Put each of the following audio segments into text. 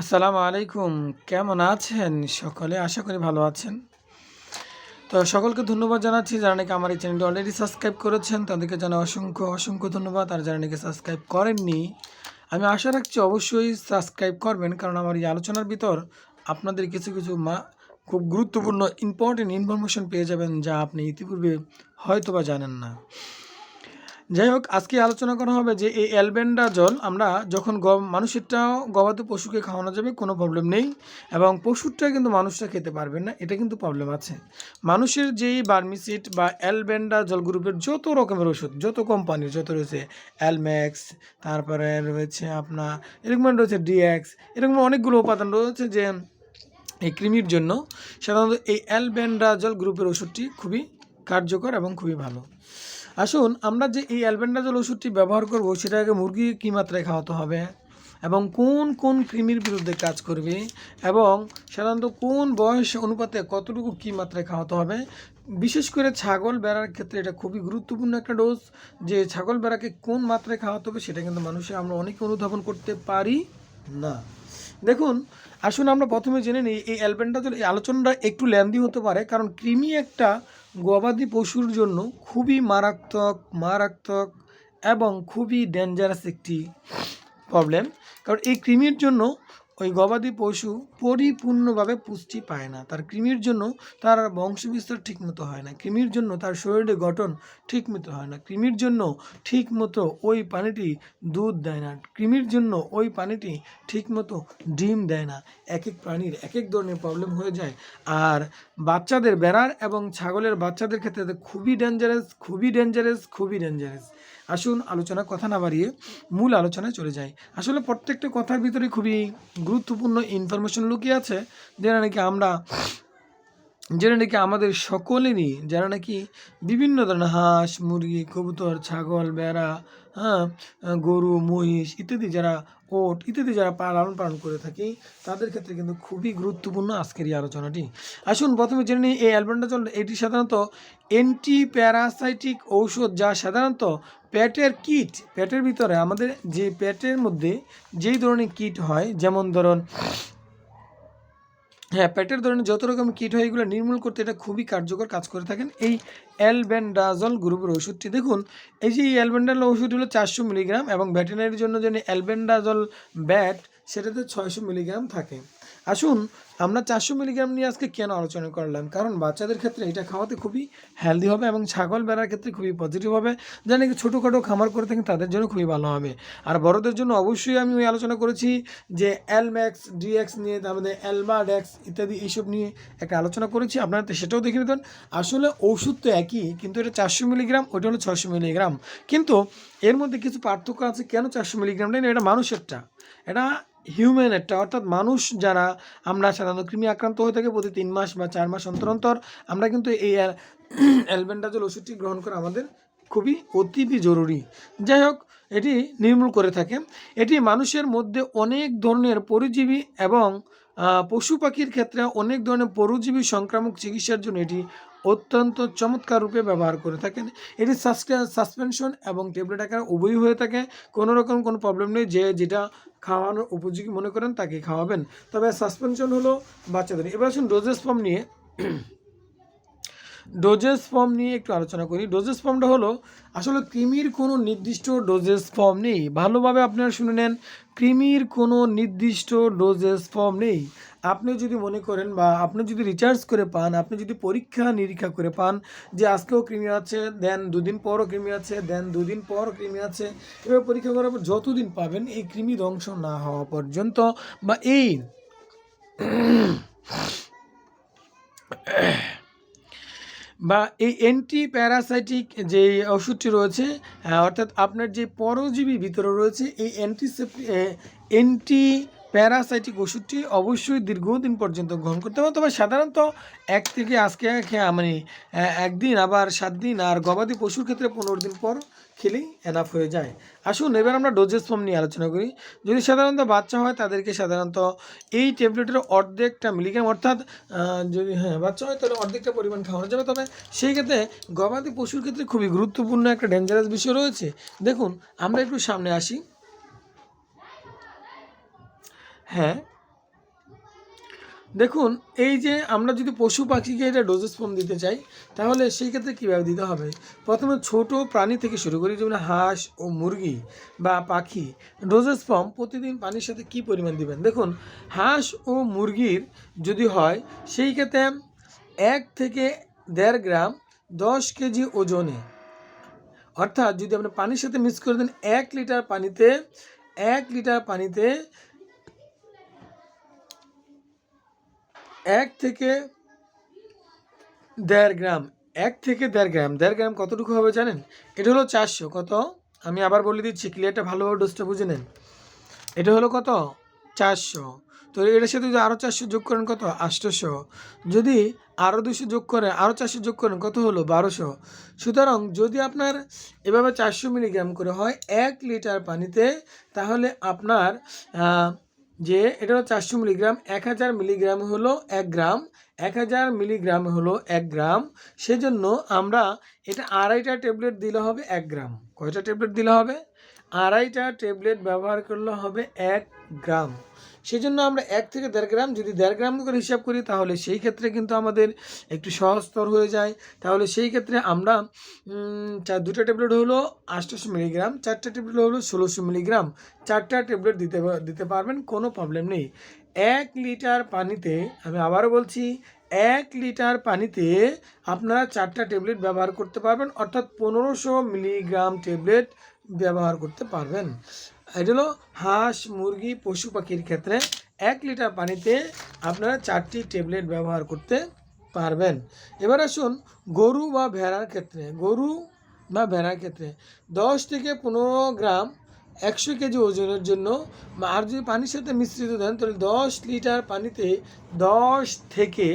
আসসালামু আলাইকুম। কেমন আছেন সকলে? আশা করি ভালো আছেন। তো সকলকে ধন্যবাদ জানাচ্ছি যারা নাকি আমার এই চ্যানেলটি অলরেডি সাবস্ক্রাইব করেছেন, তাদেরকে জানা অসংখ্য অসংখ্য ধন্যবাদ। আর যারা নাকি সাবস্ক্রাইব করেননি, আমি আশা রাখছি অবশ্যই সাবস্ক্রাইব করবেন, কারণ আমার এই আলোচনার ভিতর আপনাদের কিছু কিছু মা, খুব গুরুত্বপূর্ণ ইম্পর্টেন্ট ইনফরমেশন পেয়ে যাবেন যা আপনি ইতিপূর্বে হয়তো বা জানেন না। যাই হোক আজকে আলোচনা করা হবে যে এই অ্যালবেন্ডা জল আমরা যখন গ মানুষেরটাও গবাদি পশুকে খাওয়ানো যাবে, কোনো প্রবলেম নেই। এবং পশুরটা কিন্তু মানুষটা খেতে পারবে না, এটা কিন্তু প্রবলেম আছে। মানুষের যেই বার্মিসিট বা অ্যালবেন্ডা জল গ্রুপের যত রকমের ওষুধ, যত কোম্পানির, যত রয়েছে অ্যালম্যাক্স, তারপরে রয়েছে আপনার, এরকম রয়েছে ডিএক্স, এরকম অনেকগুলো উপাদান রয়েছে যে এই কৃমির জন্য। সাধারণত এই অ্যালবেন্ডাজল গ্রুপের ওষুধটি খুবই কার্যকর এবং খুবই ভালো। আসুন, আমরা যে এই অ্যালবেন্ডাজল ওষুধটি ব্যবহার করব সেটাকে মুরগি কী মাত্রায় খাওয়াতে হবে এবং কোন কোন কৃমির বিরুদ্ধে কাজ করবে এবং সাধারণত কোন বয়স অনুপাতে কতটুকু কী মাত্রায় খাওয়াতে হবে? বিশেষ করে ছাগল বেড়ার ক্ষেত্রে এটা খুবই গুরুত্বপূর্ণ একটা ডোজ, যে ছাগল বেড়াকে কোন মাত্রায় খাওয়াতে হবে সেটা কিন্তু মানুষের আমরা অনেকে অনুধাবন করতে পারি না। দেখুন, আসুন আমরা প্রথমে জেনে নিই, এই অ্যালবেনটা এই আলোচনাটা একটু ল্যান্দি হতে পারে, কারণ কৃমি একটা গবাদি পশুর জন্য খুবই মারাত্মক মারাত্মক এবং খুবই ডেঞ্জারাস একটি প্রবলেম কারণ এই কৃমির জন্য ওই গবাদি পশু পরিপূর্ণভাবে পুষ্টি পায় না। তার কৃমির জন্য তার বংশবিস্তার ঠিকমতো হয় না। কৃমির জন্য তার শরীরে গঠন ঠিকমতো হয় না। কৃমির জন্য ঠিকমতো ওই পানিটি দুধ দেয় না। কৃমির জন্য ওই পানিটি ঠিকমতো ডিম দেয় না। এক এক প্রাণীর এক এক ধরনের প্রবলেম হয়ে যায়। আর বাচ্চাদের বেড়ার এবং ছাগলের বাচ্চাদের ক্ষেত্রে খুবই ডেঞ্জারাস খুবই ডেঞ্জারাস খুবই ডেঞ্জারাস আসুন আলোচনা কথা না বাড়িয়ে মূল আলোচনায় চলে যাই। আসলে প্রত্যেকটা কথার ভিতরে খুবই গুরুত্বপূর্ণ ইনফরমেশন লুকিয়ে আছে। যেটা নাকি আমরা যেটা নাকি আমাদের সকলেরই যারা নাকি বিভিন্ন ধরনের হাঁস, মুরগি, কবুতর, ছাগল বেড়া হ্যাঁ গরু, মহিষ ইত্যাদি যারা ওট, ইত্যাদি যারা লালন পালন করে থাকি, তাদের ক্ষেত্রে কিন্তু খুবই গুরুত্বপূর্ণ আজকের এই আলোচনাটি। আসুন প্রথমে জেনে নিই, এই অ্যালবেন্ডাজল এটি সাধারণত অ্যান্টি প্যারাসাইটিক ঔষধ যা সাধারণত পেটের কিট, পেটের ভিতরে আমাদের যে পেটের মধ্যে যেই ধরনের কিট হয়, যেমন ধরুন হ্যাঁ পেটের ধরনের যত রকম কিট হয়, এগুলো নির্মূল করতে এটা খুবই কার্যকর কাজ করে থাকেন। এই অ্যালবেন্ডাজল গ্রুপের ওষুধটি দেখুন, এই যে এই অ্যালবেন্ডাজল ওষুধ হলো চারশো মিলিগ্রাম এবং ভেটেনারির জন্য যে অ্যালবেন্ডাজল ব্যাট, সেটাতে ছয়শো মিলিগ্রাম থাকে। আসুন, আমরা চারশো মিলিগ্রাম নিয়ে আজকে কেন আলোচনা করলাম? কারণ বাচ্চাদের ক্ষেত্রে এটা খাওয়াতে খুবই হেলদি হবে এবং ছাগল বেড়ার ক্ষেত্রে খুবই পজিটিভ হবে। যা নাকি ছোটোখাটো খামার করে থাকেন তাদের জন্য খুবই ভালো হবে। আর বড়দের জন্য অবশ্যই আমি ওই আলোচনা করেছি যে এলম্যাক্স ডিএক্স নিয়ে আমাদের অ্যালবাডেক্স ইত্যাদি এইসব নিয়ে একটা আলোচনা করেছি। আপনারা তো সেটাও দেখে নিতেন আসলে ওষুধ তো একই, কিন্তু এটা চারশো মিলিগ্রাম ওটা হলো ছশো মিলিগ্রাম। কিন্তু এর মধ্যে কিছু পার্থক্য আছে। কেন চারশো মিলিগ্রামটা এটা মানুষেরটা। এটা হিউম্যানেরটা অর্থাৎ মানুষ যারা, আমরা সাধারণত কৃমি আক্রান্ত হয়ে থাকে প্রতি তিন মাস বা চার মাস অন্তর অন্তর, আমরা কিন্তু এই অ্যালবেন্ডাজল ওষুধটি গ্রহণ করা আমাদের খুবই অতিবি জরুরি। যাই হোক, এটি নির্মূল করে থাকে। এটি মানুষের মধ্যে অনেক ধরনের পরিজীবী এবং পশু পাখির ক্ষেত্রে অনেক ধরনের পরজীবী সংক্রামক চিকিৎসার জন্য এটি অত্যন্ত চমৎকার রূপে ব্যবহার করে থাকেন। এটি সাসপেনশন এবং টেবলেট আকারে উভয়ই হয়ে থাকে। কোনো রকম কোনো প্রবলেম নেই, যে যেটা খাওয়ানোর উপযোগী মনে করেন তাকে খাওয়াবেন। তবে সাসপেনশন হলো বাচ্চাদের। এবার আসুন ডোজেস ফর্ম নিয়ে। ডোজেস ফর্ম নিয়ে একটু আলোচনা করি। ডোজেস ফর্মটা হলো, আসলে কৃমির কোনো নির্দিষ্ট ডোজেস ফর্ম নেই। ভালোভাবে আপনারা শুনে নেন, কৃমির কোনো নির্দিষ্ট ডোজেস ফর্ম নেই। আপনি যদি মনে করেন বা আপনি যদি রিচার্জ করে পান, আপনি যদি পরীক্ষা নিরীক্ষা করে পান যে আজকেও কৃমি আছে দেন দুদিন পরও কৃমি আছে দেন দুদিন পরও কৃমি আছে এবার পরীক্ষা করার পর যতদিন পাবেন এই কৃমি ধ্বংস না হওয়া পর্যন্ত বা এই বা এই অ্যান্টি প্যারাসাইটিক যে ওষুধটি রয়েছে অর্থাৎ আপনার যে পরজীবী ভিতরে রয়েছে, এই অ্যান্টিসেপ্টি অ্যান্টি প্যারাসাইটিক ওষুধটি অবশ্যই দীর্ঘদিন পর্যন্ত গ্রহণ করতে হবে। তবে সাধারণত এক থেকে আজকে মানে একদিন, আবার সাত দিন, আর গবাদি পশুর ক্ষেত্রে পনেরো দিন পর খেলেই এনাফ হয়ে যায়। আসুন, এবার আমরা ডোজেস ফর্ম নিয়ে আলোচনা করি। যদি সাধারণত বাচ্চা হয়, তাদেরকে সাধারণত এই ট্যাবলেটের অর্ধেকটা মিলিগ্রাম অর্থাৎ যদি হ্যাঁ বাচ্চা হয়, তাহলে অর্ধেকটা পরিমাণ খাওয়ানো যাবে। তবে সেই ক্ষেত্রে গবাদি পশুর ক্ষেত্রে খুবই গুরুত্বপূর্ণ একটা ডেঞ্জারাস বিষয় রয়েছে। দেখুন, আমরা একটু সামনে আসি। হ্যাঁ দেখুন, এই যে আমরা যদি পশু পাখিকে এটা ডোজেস ফর্ম দিতে চাই, তাহলে সেই ক্ষেত্রে কীভাবে দিতে হবে? প্রথমে ছোট প্রাণী থেকে শুরু করি যেমন হাঁস ও মুরগি বা পাখি ডোজেস ফর্ম প্রতিদিন পানির সাথে কি পরিমাণ দিবেন? দেখুন, হাঁস ও মুরগির যদি হয়, সেই ক্ষেত্রে এক থেকে দেড় গ্রাম দশ কেজি ওজনে, অর্থাৎ যদি আপনি পানির সাথে মিক্স করে দেন, এক লিটার পানিতে, এক লিটার পানিতে এক থেকে দেড় গ্রাম, এক থেকে দেড় গ্রাম দেড় গ্রাম কতটুকু হবে জানেন? এটা হলো চারশো, কত? আমি আবার বলে দিচ্ছি ক্লিয়ারটা ভালোভাবে ডোজটা বুঝে নেন। এটা হলো কত? চারশো। তো এটার সাথে যদি আরও চারশো যোগ করেন কত? আটশোশো যদি আরও দুশো যোগ করেন আরও চারশো যোগ করেন, কত হলো? বারোশো। সুতরাং যদি আপনার এভাবে চারশো মিলিগ্রাম করে হয়, এক লিটার পানিতে, তাহলে আপনার যে এটা হলো চারশো মিলিগ্রাম, এক হাজার মিলিগ্রাম হলো এক গ্রাম, এক হাজার মিলিগ্রাম হলো এক গ্রাম। সেজন্য আমরা এটা আড়াইটা ট্যাবলেট দিলে হবে এক গ্রাম। কয়টা ট্যাবলেট দিলে হবে? আড়াইটা ট্যাবলেট ব্যবহার করলে হবে এক গ্রাম। সেজন্য আমরা এক থেকে দেড় গ্রাম, যদি দেড় গ্রাম করে হিসাব করি, তাহলে সেই ক্ষেত্রে কিন্তু আমাদের একটু সহজতর হয়ে যায়। তাহলে সেই ক্ষেত্রে আমরা চার, দুটো ট্যাবলেট হলো আটশোশো মিলিগ্রাম, চারটা ট্যাবলেট হলো ষোলোশো মিলিগ্রাম। চারটা ট্যাবলেট দিতে দিতে পারবেন, কোনো প্রবলেম নেই। এক লিটার পানিতে, আমি আবারও বলছি, এক লিটার পানিতে আপনারা চারটা ট্যাবলেট ব্যবহার করতে পারবেন, অর্থাৎ পনেরোশো মিলিগ্রাম ট্যাবলেট ব্যবহার করতে পারবেন। এটা হলো হাঁস, মুরগি, পশু পাখির ক্ষেত্রে এক লিটার পানিতে আপনারা চারটি ট্যাবলেট ব্যবহার করতে পারবেন। এবার আসুন গরু বা ভেড়ার ক্ষেত্রে, গরু বা ভেড়ার ক্ষেত্রে। দশ থেকে পনেরো গ্রাম একশো কেজি ওজনের জন্য, আর যদি পানির সাথে মিশ্রিত দেন, তাহলে দশ লিটার পানিতে দশ থেকে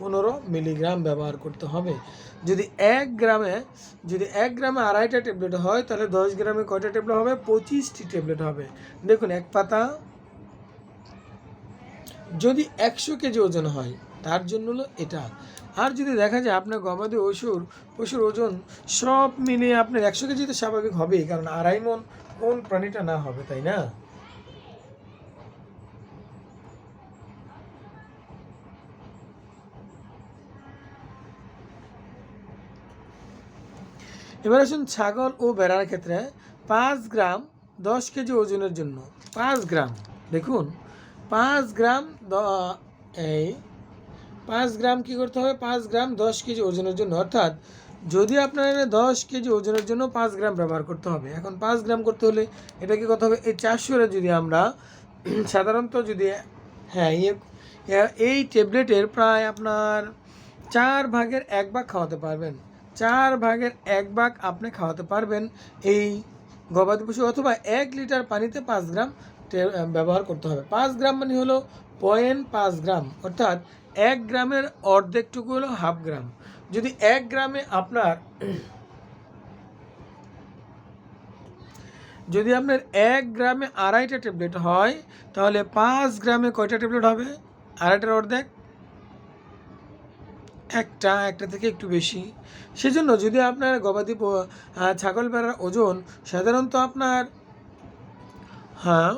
পনেরো মিলিগ্রাম ব্যবহার করতে হবে। যদি এক গ্রামে, যদি এক গ্রামে আড়াইটা ট্যাবলেট হয়, তাহলে দশ গ্রামে কয়টা ট্যাবলেট হবে? পঁচিশটি ট্যাবলেট হবে। দেখুন, এক পাতা। যদি একশো কেজি ওজন হয়, তার জন্য হলো এটা। আর যদি দেখা যায় আপনার গবাদি পশুর পশুর ওজন সব মিলিয়ে আপনার একশো কেজি তো স্বাভাবিক হবেই, কারণ আড়াই মন কোন প্রাণীটা না হবে, তাই না? এবার আসুন ছাগল ও বেড়ার ক্ষেত্রে পাঁচ গ্রাম দশ কেজি ওজনের জন্য। পাঁচ গ্রাম, দেখুন। পাঁচ গ্রাম এই পাঁচ গ্রাম কি করতে হবে? পাঁচ গ্রাম দশ কেজি ওজনের জন্য। অর্থাৎ যদি আপনার দশ কেজি ওজনের জন্য পাঁচ গ্রাম ব্যবহার করতে হবে, এখন পাঁচ গ্রাম করতে হলে এটা কি করতে হবে? এই চারশোরে যদি আমরা সাধারণত যদি হ্যাঁ এই ট্যাবলেটের প্রায় আপনার চার ভাগের এক ভাগ খাওয়াতে পারবেন। চার ভাগের এক ভাগ আপনি খাওয়াতে পারবেন। এই গবাদি পশু অথবা এক লিটার পানিতে পাঁচ গ্রাম ব্যবহার করতে হবে। পাঁচ গ্রাম মানে হলো পয়েন্ট পাঁচ গ্রাম, অর্থাৎ এক গ্রামের অর্ধেকটুকু হলো হাফ গ্রাম। যদি এক গ্রামে আপনার, যদি আপনার এক গ্রামে আড়াইটা ট্যাবলেট হয়, তাহলে পাঁচ গ্রামে কয়টা ট্যাবলেট হবে? আড়াইটার অর্ধেক? একটা একটা থেকে একটু বেশি। সেজন্য যদি আপনার গবাদি ছাগল ভেড়ার ওজন সাধারণত আপনার হ্যাঁ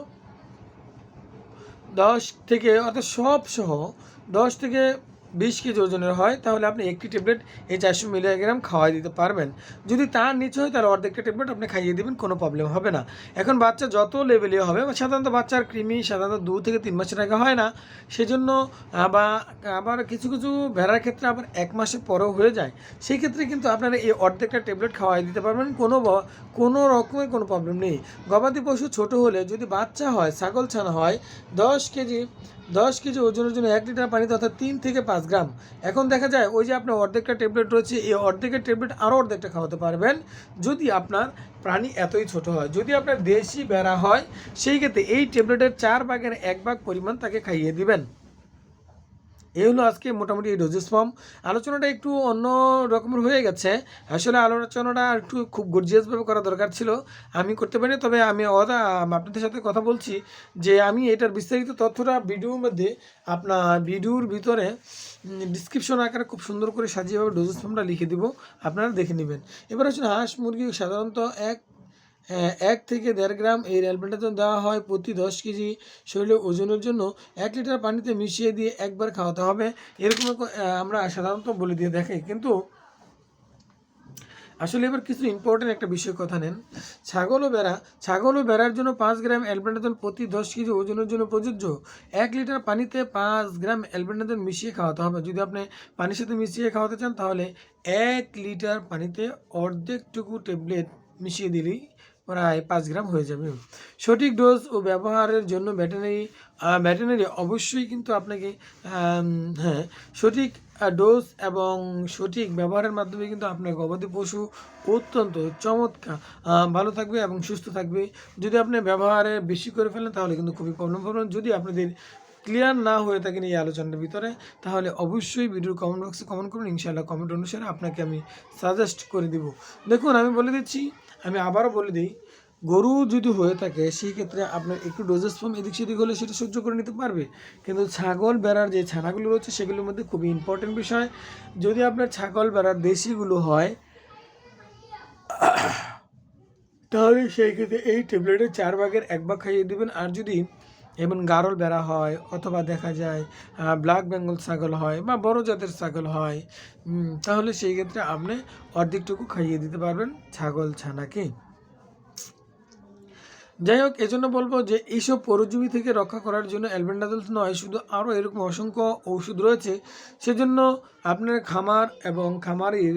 দশ থেকে, অর্থাৎ সব সহ দশ থেকে বিশ কেজি ওজনের হয়, তাহলে আপনি একটি ট্যাবলেট এই চারশো মিলিগ্রাম খাওয়াই দিতে পারবেন। যদি তার নিচে হয়, তাহলে অর্ধেকটা ট্যাবলেট আপনি খাইয়ে দেবেন, কোনো প্রবলেম হবে না। এখন বাচ্চা যত লেভেলে হবে, বা সাধারণত বাচ্চার কৃমি সাধারণত দু থেকে তিন মাসের আগে হয় না, সেজন্য আবার আবার কিছু কিছু ভেড়ার ক্ষেত্রে আবার এক মাসের পরেও হয়ে যায়। সেই ক্ষেত্রে কিন্তু আপনারা এই অর্ধেকটা ট্যাবলেট খাওয়াই দিতে পারবেন, কোনো কোনো রকমের কোনো প্রবলেম নেই। গবাদি পশু ছোট হলে যদি বাচ্চা হয়, ছাগল ছানা হয়, দশ কেজি দশ কেজি ওজনের জন্য এক লিটার পানিতে অর্থাৎ তিন থেকে পাঁচ গ্রাম। এখন দেখা যায়, ওই যে আপনার অর্ধেকটা ট্যাবলেট রয়েছে, এই অর্ধেকের ট্যাবলেট আরও অর্ধেকটা খাওয়াতে পারবেন। যদি আপনার প্রাণী এতই ছোট হয়, যদি আপনার দেশি বেড়া হয়, সেই ক্ষেত্রে এই ট্যাবলেটের চার ভাগের এক ভাগ পরিমাণ তাকে খাইয়ে দিবেন। এই হলো আজকে মোটামুটি ডোজেস ফর্ম আলোচনাটা একটু অন্য রকমের হয়ে গেছে। আসলে আলোচনাটা একটু খুব গর্জিয়াসভাবে করা দরকার ছিল। আমি করতে পারি তবে আমি অদা আপনাদের সাথে কথা বলছি যে আমি এটার বিস্তারিত তথ্যটা ভিডিওর মধ্যে আপনার ভিডিওর ভিতরে ডিসক্রিপশন আকারে খুব সুন্দর করে সাজিয়েভাবে ডোজেস ফর্মটা লিখে দিব। আপনারা দেখে নেবেন। এবার হচ্ছে হাঁস মুরগি সাধারণত এক এক থেকে দেড় গ্রাম এই অ্যালবেন্ডাজল দেওয়া হয় প্রতি দশ কেজি শরীরে ওজনের জন্য। এক লিটার পানিতে মিশিয়ে দিয়ে একবার খাওয়াতে হবে। এরকম আমরা সাধারণত বলে দিয়ে দেখাই কিন্তু আসলে এবার কিছু ইম্পর্টেন্ট একটা বিষয় কথা নেন। ছাগল ও বেড়া ছাগল ও বেড়ার জন্য পাঁচ গ্রাম অ্যালবেন্ডাজল প্রতি দশ কেজি ওজনের জন্য প্রযোজ্য। এক লিটার পানিতে পাঁচ গ্রাম অ্যালবেন্ডাজল মিশিয়ে খাওয়াতে হবে। যদি আপনি পানির সাথে মিশিয়ে খাওয়াতে চান, তাহলে এক লিটার পানিতে অর্ধেকটুকু ট্যাবলেট মিশিয়ে দিলেই প্রায় পাঁচ গ্রাম হয়ে যাবে। সঠিক ডোজ ও ব্যবহারের জন্য ভেটেনারি ভেটেনারি অবশ্যই কিন্তু আপনাকে হ্যাঁ সঠিক ডোজ এবং সঠিক ব্যবহারের মাধ্যমে কিন্তু আপনার গবাদি পশু অত্যন্ত চমৎকার ভালো থাকবে এবং সুস্থ থাকবে। যদি আপনি ব্যবহারে বেশি করে ফেলেন তাহলে কিন্তু খুবই প্রবলেম পাবেন যদি আপনাদের ক্লিয়ার না হয়ে থাকেন এই আলোচনার ভিতরে, তাহলে অবশ্যই ভিডিওর কমেন্ট বক্সে কমেন্ট করুন। ইনশাআল্লাহ কমেন্ট অনুসারে আপনাকে আমি সাজেস্ট করে দিব। দেখুন, আমি বলে দিচ্ছি আমি আবারও বলে দিই, গরু যদি হয়ে থাকে সেই ক্ষেত্রে আপনার একটু ডোজেস ফর্ম এদিক সেদিক হলে সেটা সহ্য করে নিতে পারবে। কিন্তু ছাগল বেড়ার যে ছানাগুলো রয়েছে, সেগুলোর মধ্যে খুবই ইম্পর্টেন্ট বিষয়। যদি আপনার ছাগল বেড়ার দেশিগুলো হয়, তাহলে সেই ক্ষেত্রে এই ট্যাবলেটের চার ভাগের এক ভাগ খাইয়ে দেবেন। আর যদি এমন গারল বেড়া হয়, অথবা দেখা যায় ব্ল্যাক বেঙ্গল ছাগল হয় বা বড় জাতের ছাগল হয় তাহলে সেই ক্ষেত্রে আপনি অর্ধেকটুকু খাইয়ে দিতে পারবেন ছাগল ছানাকে। যাই হোক, এজন্য বলব যে এইসব পরজীবী থেকে রক্ষা করার জন্য অ্যালবেন্ডাজল নয়, শুধু আরও এরকম অসংখ্য ঔষধ রয়েছে। সেজন্য আপনার খামার এবং খামারের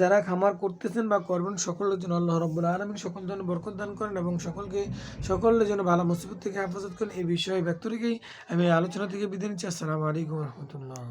যারা খামার করতেছেন বা করবেন, সকলের জন্য আল্লাহ রব্বুল আলমিন সকল জন্য বরকত দান করেন এবং সকলকে, সকলের জন্য ভালো মুসিবত থেকে হেফাজত করেন। এই বিষয়ে ব্যক্তরিকেই আমি আলোচনা থেকে বিদায় নিচ্ছি। আসসালামু আলাইকুম রহমতুল্লাহ।